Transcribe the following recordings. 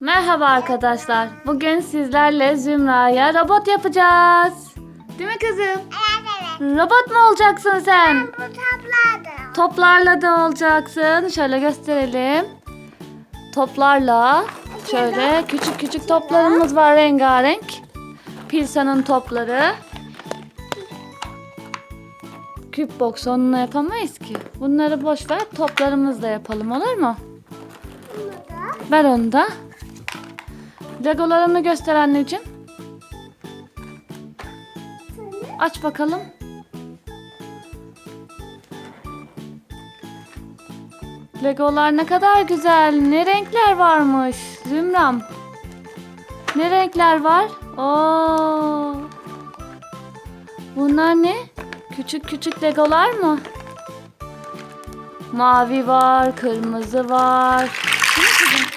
Merhaba arkadaşlar. Bugün sizlerle Zümra'ya robot yapacağız. Değil mi kızım? Evet evet. Robot mu olacaksın sen? Bu topladım. Toplarla da olacaksın. Şöyle gösterelim. Toplarla şöyle küçük küçük toplarımız var rengarenk. Pilsa'nın topları. Küp box onunla yapamayız ki. Bunları boş ver toplarımızla yapalım olur mu? Ver onu da. Legolarını göster anneciğim. Aç bakalım. Legolar ne kadar güzel. Ne renkler varmış. Zümram. Ne renkler var? Oo. Bunlar ne? Küçük küçük legolar mı? Mavi var, kırmızı var.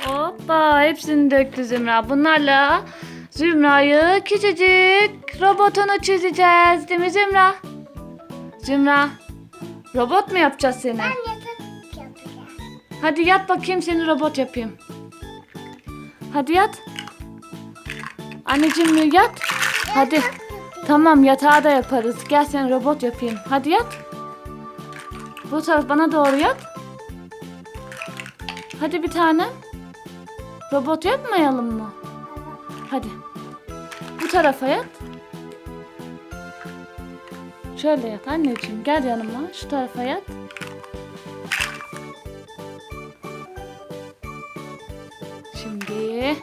Hoppa hepsini döktü Zümra. Bunlarla Zümra'yı küçücük robotunu çizeceğiz. Değil mi Zümra? Zümra. Robot mu yapacağız seni? Ben yatak yapacağım. Hadi yat bakayım seni robot yapayım. Hadi yat. Anneciğim yat. Hadi. Tamam yatağı da yaparız. Gel seni robot yapayım. Hadi yat. Bu taraf bana doğru yat. Hadi bir tane. Robot yapmayalım mı? Hadi. Bu tarafa yat. Şöyle yat anneciğim. Gel yanıma. Şu tarafa yat. Şimdi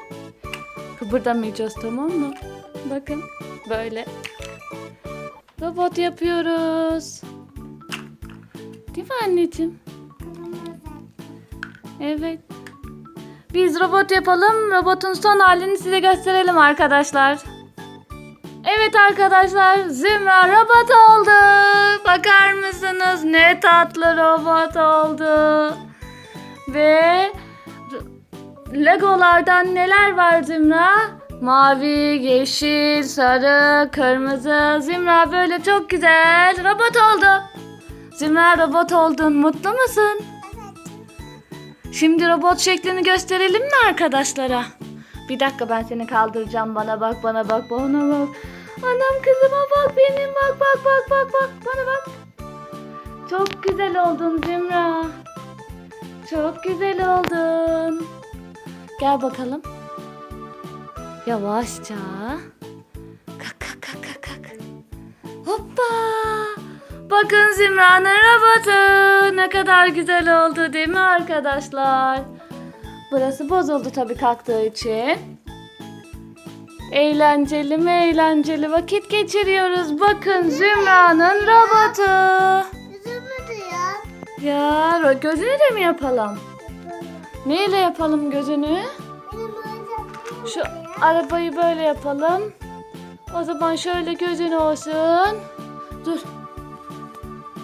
kıpırdamayacağız tamam mı? Bakın böyle. Robot yapıyoruz. Değil mi anneciğim? Evet. Biz robot yapalım. Robotun son halini size gösterelim arkadaşlar. Evet arkadaşlar Zümra robot oldu. Bakar mısınız ne tatlı robot oldu. Ve Legolardan neler var Zümra? Mavi, yeşil, sarı, kırmızı. Zümra böyle çok güzel robot oldu. Zümra robot oldun. Mutlu musun? Şimdi robot şeklini gösterelim mi arkadaşlara? Bir dakika ben seni kaldıracağım. Bana bak, bana bak, bana bak. Anam kızıma bak benim. Bak, bak, bak, bak, bak. Bana bak. Çok güzel oldun Zümra. Çok güzel oldun. Gel bakalım. Yavaşça. Bakın Zümra'nın robotu. Ne kadar güzel oldu değil mi arkadaşlar? Burası bozuldu tabii kalktığı için. Eğlenceli mi eğlenceli vakit geçiriyoruz. Bakın Zümra'nın robotu. Duyuyor. Ya ro- gözünü de mi yapalım? Neyle yapalım gözünü? Şu arabayı böyle yapalım. O zaman şöyle gözün olsun. Dur.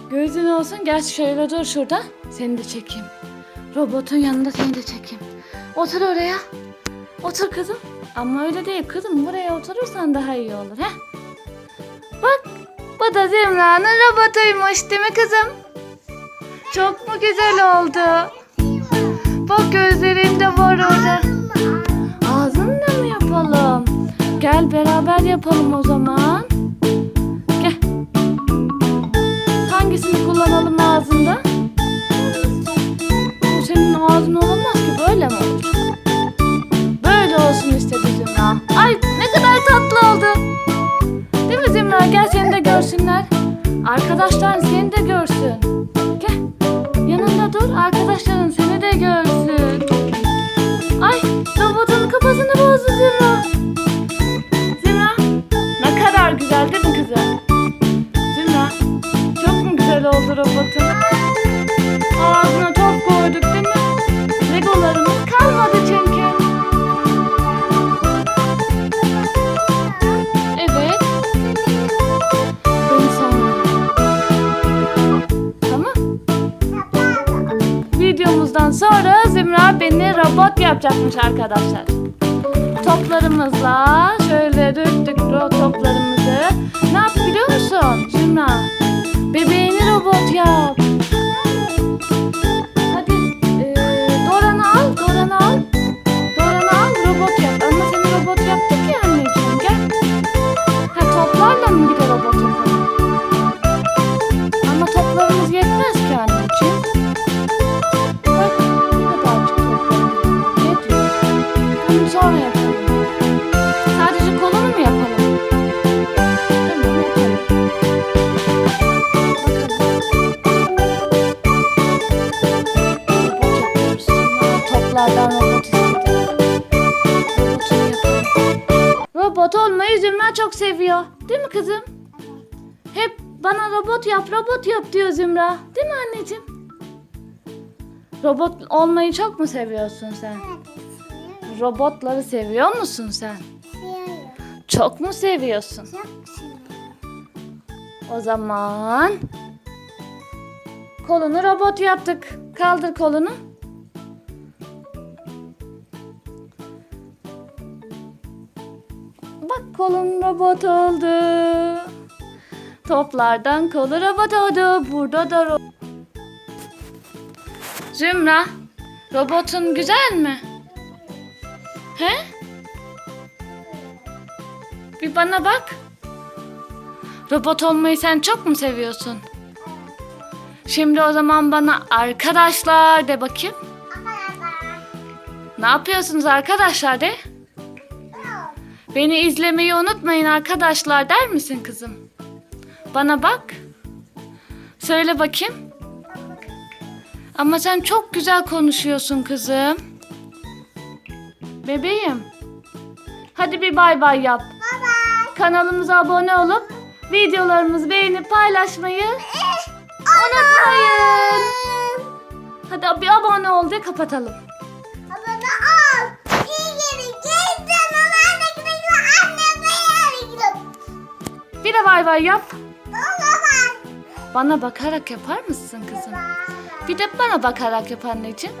Gözün olsun. Gel şöyle dur şurada. Seni de çekeyim. Robotun yanında seni de çekeyim. Otur oraya. Otur kızım. Ama öyle değil kızım. Buraya oturursan daha iyi olur. He? Bak. Bu da Zümra'nın robotuymuş değil mi kızım? Çok mu güzel oldu? Bak gözlerinde var orada. Ağzınla mı yapalım? Gel beraber yapalım o zaman. Zümra? Gel seni de görsünler. Arkadaşlar seni de görsün. Gel. Yanında dur. Arkadaşların seni de görsün. Ay robotun kafasını bozdu Zümra. Zümra ne kadar güzel değil mi kızım? Robot yapacakmış arkadaşlar. Toplarımızla şöyle döktük toplarımızı. Ne yap biliyor musun Zümra? Bebeğini robot yap. Toplardan robot istedim. Robot olmayı Zümra çok seviyor. Değil mi kızım? Hep bana robot yap, robot yap diyor Zümra. Değil mi anneciğim? Robot olmayı çok mu seviyorsun sen? Robotları seviyor musun sen? Seviyorum. Çok mu seviyorsun? Çok seviyorum. O zaman kolunu robot yaptık. Kaldır kolunu. Kolun robot oldu. Toplardan kolu robot oldu. Burada da ro- Zümra, robotun güzel mi? He? Bir bana bak. Robot olmayı sen çok mu seviyorsun? Şimdi o zaman bana arkadaşlar de bakayım. Ne yapıyorsunuz arkadaşlar de? Beni izlemeyi unutmayın arkadaşlar der misin kızım? Bana bak. Söyle bakayım. Ama sen çok güzel konuşuyorsun kızım. Bebeğim. Hadi bir bay bay yap. Bye bye. Kanalımıza abone olup videolarımızı beğenip paylaşmayı unutmayın. Hadi bir abone ol de kapatalım. Bay bay yap. Bana bakarak yapar mısın kızım? Bir de bana bakarak yap anneciğim.